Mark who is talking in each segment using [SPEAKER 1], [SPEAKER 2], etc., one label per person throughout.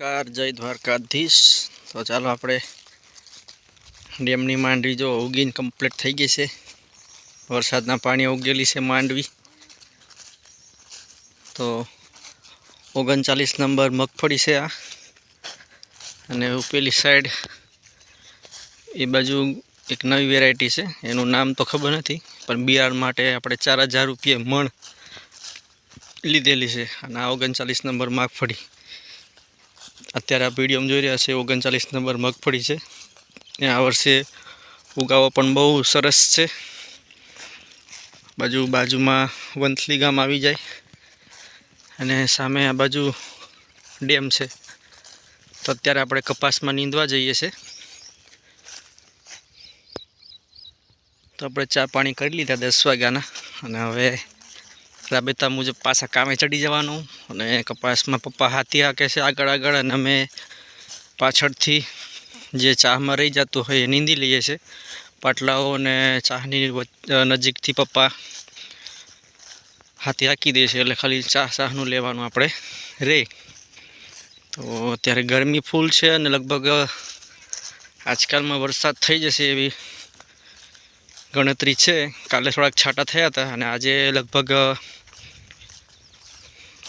[SPEAKER 1] નમસ્કાર, જય દ્વારકાધીશ. તો ચાલો આપણે ડેમની માંડવી જો ઉગીને કમ્પ્લીટ થઈ ગઈ છે. વરસાદના પાણી ઉગેલી છે માંડવી. તો ઓગણચાલીસ નંબર મગફળી છે આ. અને ઉપેલી સાઈડ એ બાજુ એક નવી વેરાયટી છે. એનું નામ તો ખબર નથી, પણ બિયારણ માટે આપણે ચાર હજાર રૂપિયા મણ લીધેલી છે. અને આ ઓગણચાલીસ નંબર મગફળી. અત્યારે આ વિડીયોમાં જોઈ રહ્યા છે, ઓગણચાલીસ નંબર મગફળી છે. ને આ વર્ષે ઉગાવો પણ બહુ સરસ છે. બાજુ બાજુમાં વંથલી ગામ આવી જાય અને સામે આ બાજુ ડેમ છે. તો અત્યારે આપણે કપાસમાં નીંદવા જઈએ છીએ તો આપણે ચા પાણી કરી લીધા દસ વાગ્યાના અને હવે રાબેતા મુજબ પાછા કામે ચડી જવાનું અને કપાસમાં પપ્પા હાથી હાકે છે આગળ આગળ અને અમે પાછળથી જે ચાહમાં રહી જતું હોય એ નીંદી લઈએ છીએ પાટલાઓ અને ચાહની નજીકથી પપ્પા હાથી હાકી દે છે એટલે ખાલી ચા ચાહનું લેવાનું આપણે રે. તો અત્યારે ગરમી ફૂલ છે અને લગભગ આજકાલમાં વરસાદ થઈ જશે એવી ગણતરી છે. કાલે થોડાક છાંટા થયા હતા અને આજે લગભગ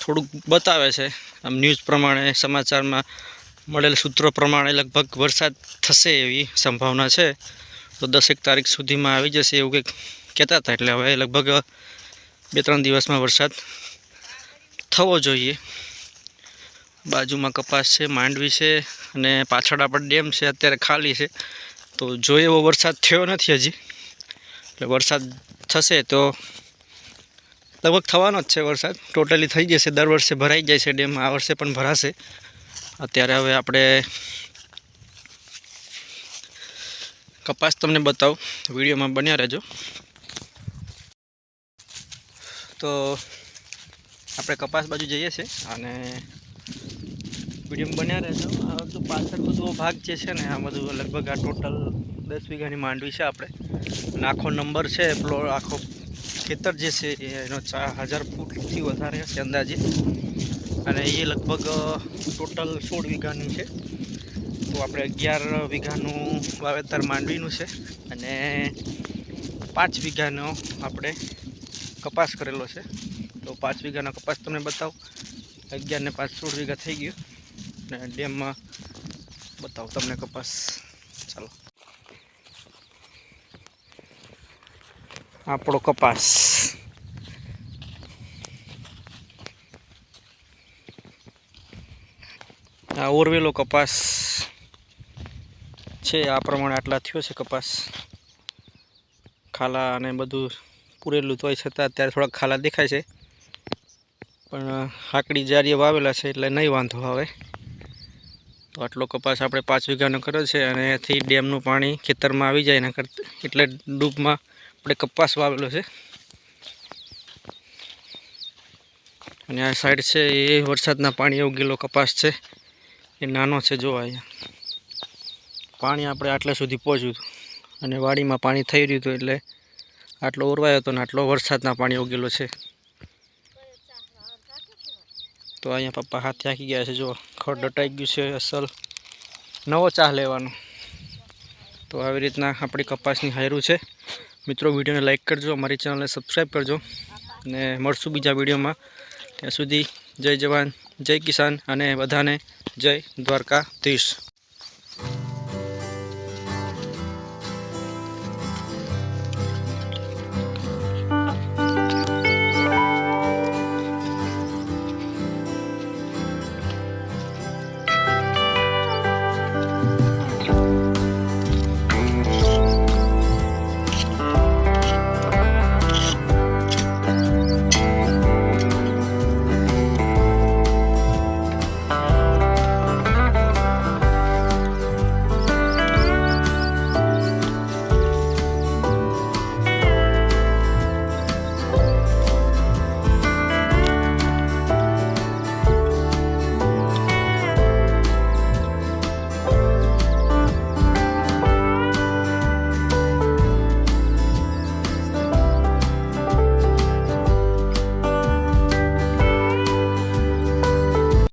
[SPEAKER 1] થોડુંક બતાવે છે. આમ ન્યૂઝ પ્રમાણે, સમાચારમાં મળેલ સૂત્રો પ્રમાણે લગભગ વરસાદ થશે એવી સંભાવના છે. તો દસેક તારીખ સુધીમાં આવી જશે એવું કંઈક કહેતા હતા. એટલે હવે લગભગ બે ત્રણ દિવસમાં વરસાદ થવો જોઈએ. બાજુમાં કપાસ છે, માંડવી છે અને પાછળ આપણે ડેમ છે, અત્યારે ખાલી છે. તો જો એવો વરસાદ થયો નથી હજી. એટલે વરસાદ થશે તો લગભગ થવાનો જ છે વરસાદ. ટોટલી થઈ જશે. દર વર્ષે ભરાઈ જાય છે ડેમ. આ વર્ષે પણ ભરાશે. અત્યારે હવે આપણે કપાસ તમને બતાવું. વિડીયોમાં બન્યા રહેજો. તો આપણે કપાસ બાજુ જઈએ છીએ અને વિડીયોમાં બન્યા રહેજો. આ બધું પાછળ બધો ભાગ જે છે ને, આ બધું લગભગ આ ટોટલ દસ વીઘાની માંડવી છે આપણે. અને આખો નંબર છે, પેલો આખો ખેતર જે છે એનો ચાર હજાર ફૂટથી વધારે હશે અંદાજે. અને એ લગભગ ટોટલ સોળ વીઘાનું છે. તો આપણે અગિયાર વીઘાનું વાવેતર માંડવીનું છે અને પાંચ વીઘાનો આપણે કપાસ કરેલો છે. તો પાંચ વીઘાનો કપાસ તમને બતાવું. અગિયાર ને પાંચ સોળ વીઘા થઈ ગયું. અને ડેમમાં બતાવું તમને કપાસ. ચાલો. આપણો કપાસ. આ ઓરવેલો કપાસ છે, આ પ્રમાણે આટલા થયો છે કપાસ. ખાલા અને બધું પૂરેલું તોય છતાં અત્યારે થોડાક ખાલા દેખાય છે. પણ હાકડી જારીએ વાવેલા છે એટલે નહીં વાંધો આવે. તો આટલો કપાસ આપણે પાંચ વીઘાનો કર્યો છે અને એથી ડેમનું પાણી ખેતરમાં આવી જાય એના કરતાં, એટલે ડૂબમાં આપણે કપાસ વાવેલો છે. અને આ સાઈડ છે એ વરસાદના પાણી ઉગેલો કપાસ છે. એ નાનો છે જો અહીંયા. પાણી આપણે આટલા સુધી પહોંચ્યું હતું. અને વાડીમાં પાણી થઈ રહ્યું હતું એટલે આટલો ઓરવાયો હતો ને આટલો વરસાદના પાણી ઉગેલો છે. તો અહીંયા પપ્પા હાથ થાકી ગયા છે. જો, ખડ દટાઈ ગયું છે અસલ. નવો ચાહ લેવાનો. તો આવી રીતના આપણી કપાસની હાયરું છે. મિત્રો, વિડીયોને લાઇક કરજો, અમારી ચેનલને સબસ્ક્રાઈબ કરજો અને મળશું બીજા વિડીયોમાં. ત્યાં સુધી જય જવાન, જય કિસાન અને બધાને જય દ્વારકાધીશ.